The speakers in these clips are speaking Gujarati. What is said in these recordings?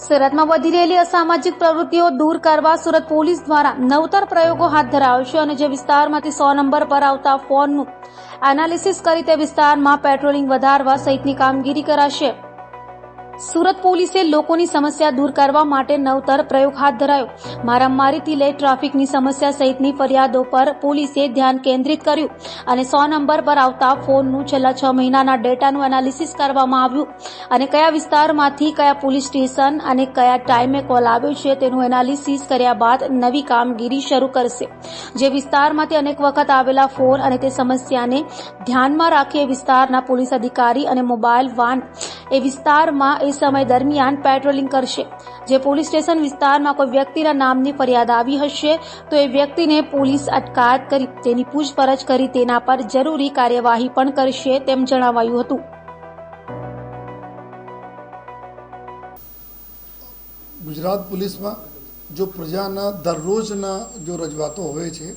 સુરતમાં વધી રહેલી અસામાજિક પ્રવૃત્તિઓ દૂર કરવા સુરત પોલીસ દ્વારા નવતર પ્રયોગો હાથ ધરાયો છે અને જે વિસ્તારમાંથી સો નંબર પર આવતા ફોનનું એનાલિસિસ કરી તે વિસ્તારમાં પેટ્રોલિંગ વધારવા સહિતની કામગીરી કરાશે. સુરત પોલીસે લોકોની સમસ્યા દૂર કરવા માટે નવતર પ્રયોગ હાથ ધરાયો. મારામારીથી લઈ ટ્રાફિકની સમસ્યા સહિતની ફરિયાદો પર પોલીસે ધ્યાન કેન્દ્રિત કર્યું અને સો નંબર પર આવતા ફોનનું છેલ્લા છ મહિનાના ડેટાનું એનાલિસિસ કરવામાં આવ્યું અને કયા વિસ્તારમાંથી કયા પોલીસ સ્ટેશન અને કયા ટાઈમે કોલ આવ્યો છે તેનું એનાલિસિસ કર્યા બાદ નવી કામગીરી શરૂ કરશે. જે વિસ્તારમાંથી અનેક વખત આવેલા ફોન અને તે સમસ્યાને ધ્યાનમાં રાખી વિસ્તારના પોલીસ અધિકારી અને મોબાઈલ વાન એ વિસ્તારમાં એ સમય દરમિયાન પેટ્રોલિંગ કરશે. જે પોલીસ સ્ટેશન વિસ્તારમાં કોઈ વ્યક્તિના નામની ફરિયાદ આવી હશે, તો એ વ્યક્તિને પોલીસ અટકાયત કરી, તેની પૂછપરછ કરી, તેના પર જરૂરી કાર્યવાહી પણ કરશે તેમ જણાવાયું હતું. ગુજરાત પોલીસમાં જો પ્રજાના દરરોજના જો રજૂઆતો હોય છે,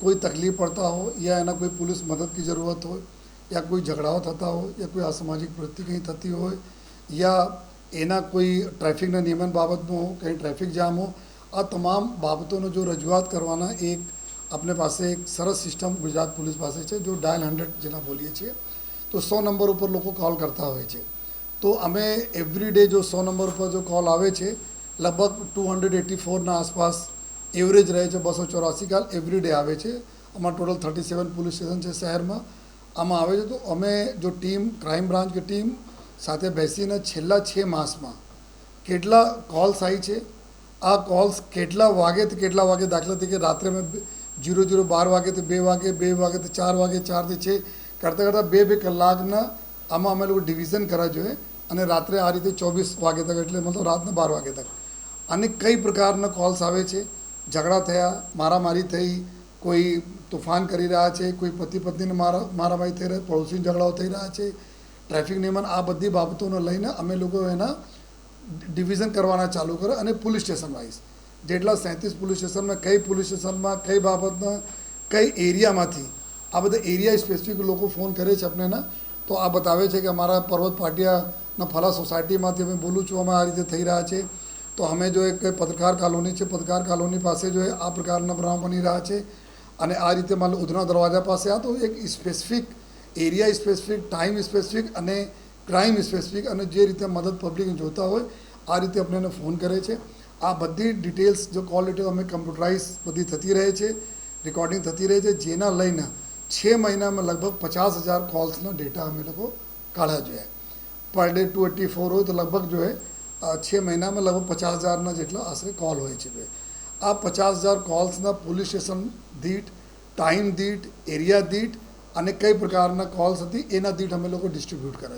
કોઈ તકલીફ પડતા હોય યા એના કોઈ પોલીસ મદદની જરૂરત હોય, યા કોઈ ઝઘડાઓ થતા હોય, યા કોઈ અસામાજિક પ્રવૃત્તિ કંઈ થતી હોય યા એના કોઈ ટ્રાફિકના નિયમન બાબતનો કંઈ ટ્રાફિક જામ હો આ તમામ બાબતોનો જો રજૂઆત કરવાના એક આપણે પાસે એક સરસ સિસ્ટમ ગુજરાત પોલીસ પાસે છે જો ડાયલ હંડ્રેડ જેના બોલીએ છીએ તો સો નંબર ઉપર લોકો કોલ કરતા હોય છે તો અમે એવરી ડે જો સો નંબર ઉપર જો કોલ આવે છે લગભગ ટુ હંડ્રેડ એટી ફોરના આસપાસ એવરેજ રહે છે બસો ચોરાસી કાલ એવરી ડે આવે છે અમારા total thirty seven police station છે શહેરમાં આમાં આવે છે તો અમે જો ટીમ ક્રાઇમ બ્રાન્ચ કે ટીમ સાથે બેસીને છેલ્લા છ માસમાં કેટલા કોલ્સ આવી છે? આ કોલ્સ કેટલા વાગેથી કેટલા વાગે દાખલા તરીકે રાત્રે મેં જીરો જીરો બાર વાગે તો બે વાગે બે વાગે તો ચાર વાગે ચારથી છે કરતાં કરતાં બે બે કલાકના આમાં અમે લોકો ડિવિઝન કરવા જોઈએ અને રાત્રે આ રીતે ચોવીસ વાગે તક એટલે મતલબ રાતના બાર વાગે તક. અને કઈ પ્રકારના કોલ્સ આવે છે? ઝઘડા થયા, મારામારી થઈ, કોઈ તોફાન કરી રહ્યા છે, કોઈ પતિ પત્નીને મારા મારામારી થઈ રહ્યા પડોશી ઝઘડાઓ થઈ રહ્યા છે ટ્રાફિક નિયમન આ બધી બાબતોને લઈને અમે લોકો એના ડિવિઝન કરવાના ચાલુ કરે અને પોલીસ સ્ટેશન વાઇઝ. જેટલા સેંત્રીસ પોલીસ સ્ટેશનમાં, કઈ પોલીસ સ્ટેશનમાં, કઈ બાબતના, કઈ એરિયામાંથી, આ બધા એરિયા સ્પેસિફિક લોકો ફોન કરે છે આપણને. તો આ બતાવે છે કે અમારા પર્વત પાટિયાના ફલા સોસાયટીમાંથી અમે બોલું છું, અમે આ રીતે થઈ રહ્યા છે. તો અમે જો એક પત્રકાર કોલોની છે, પત્રકાર કોલોની પાસે જો આ પ્રકારના બનાવ બની રહ્યા છે અને આ રીતે માનો ઉધના દરવાજા પાસે આ તો એક specific area specific time specific અને ક્રાઇમ સ્પેસિફિક અને જે રીતે મદદ પબ્લિક જોતા હોય, આ રીતે આપણે એને ફોન કરે છે. આ બધી ડિટેલ્સ જો કોલ ડિટેલ અમે કમ્પ્યુટરાઇઝ બધી થતી રહે છે રેકોર્ડિંગ થતી રહે છે, જેના લઈને છ મહિનામાં લગભગ પચાસ હજાર કોલ્સનો ડેટા અમે લોકો કાઢ્યા જોઈએ per day to eighty four હોય તો લગભગ જો છ મહિનામાં લગભગ પચાસ હજારના જેટલા આશરે કોલ હોય છે આ પચાસ હજાર કોલ્સના પોલીસ સ્ટેશન દીઠ ટાઈમ દીઠ એરિયા દીઠ અને કઈ પ્રકારના કોલ્સ હતી એના દીઠ અમે લોકો ડિસ્ટ્રીબ્યુટ કરે